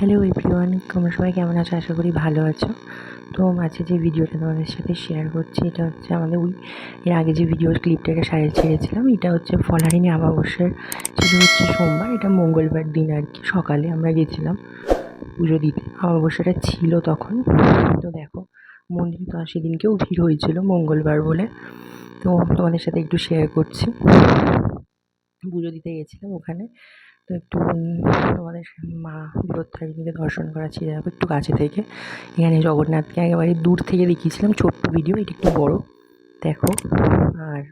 Hello everyone তোমরা সবাই কেমন আছো? আশা করি ভালো আছো। তো আজকে যে ভিডিওটা তোমাদের সাথে শেয়ার করছি, এটা হচ্ছে আমাদের ওই এর আগে যে ভিডিও ক্লিপটা এটা ছেড়েছিলাম, এটা হচ্ছে ফলারিনী অমাবস্যার ছিল হচ্ছে সোমবার, এটা মঙ্গলবার দিন আর কি, সকালে আমরা গেছিলাম পুজো দিতে। অমাবস্যাটা ছিল তখন, তো দেখো, মন্দিরে তো সেদিনকেও ভিড় হয়েছিল মঙ্গলবার বলে। তো তোমাদের সাথে একটু শেয়ার করছি। পুজো দিতে গেছিলাম ওখানে। তো একটু উম, তোমাদের মা বিপত্তারিণীকে দর্শন করা ছিল একটু কাছে থেকে। এখানে জগন্নাথকে একেবারে দূর থেকে দেখিয়েছিলাম ছোট্ট ভিডিও এটা একটু বড়। দেখো আর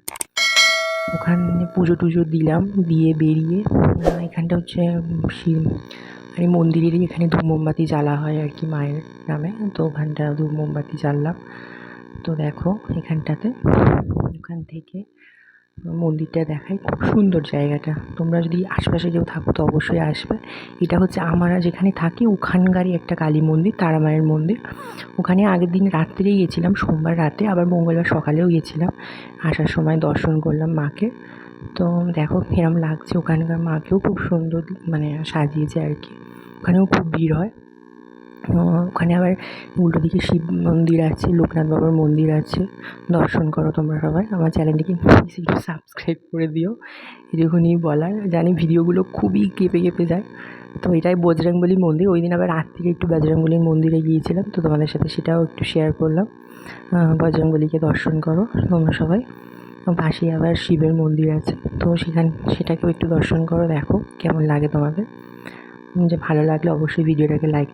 ওখানে পুজো টুজো দিলাম দিয়ে বেরিয়ে এখানটা হচ্ছে শিব আর এই মন্দিরেরই এখানে ধূপ মোমবাতি জ্বালা হয় আর কি মায়ের নামে। তো ওখানটা ধূপ মোমবাতি জ্বাললাম। তো দেখো এখানটাতে ওখান থেকে মন্দিরটা দেখাই খুব সুন্দর জায়গাটা। তোমরা যদি আশপাশে কেউ থাকো তো অবশ্যই আসবে। এটা হচ্ছে আমরা যেখানে থাকি, ওখানকারই একটা কালী মন্দির তারা মায়ের মন্দির। ওখানে আগের দিন রাত্রেই গেছিলাম, সোমবার রাতে, আবার মঙ্গলবার সকালেও গেছিলাম। আসার সময় দর্শন করলাম মাকে। তো দেখো এরম লাগছে, ওখানকার মাকেও খুব সুন্দর মানে সাজিয়েছে আর কি। ওখানেও খুব ভিড় হয়। ওখানে আবার উল্টো দিকে শিব মন্দির আছে, লোকনাথ বাবার মন্দির আছে। দর্শন করো তোমরা সবাই। আমার চ্যানেলটিকে প্লিজ একটু সাবস্ক্রাইব করে দিও। এরকমই বলার। জানি ভিডিওগুলো খুবই কেঁপে কেঁপে যায়। তো এটাই বজরংবলী মন্দির। ওই দিন আবার রাত থেকে একটু বজরংবলীর মন্দিরে গিয়েছিলাম। তো তোমাদের সাথে সেটাও একটু শেয়ার করলাম। বজরংবলীকে দর্শন করো তোমরা সবাই। পাশেই আবার শিবের মন্দির আছে। তো সেখান, সেটাকেও একটু দর্শন করো। দেখো কেমন লাগে তোমাদের। যে ভালো লাগলে অবশ্যই ভিডিওটাকে লাইক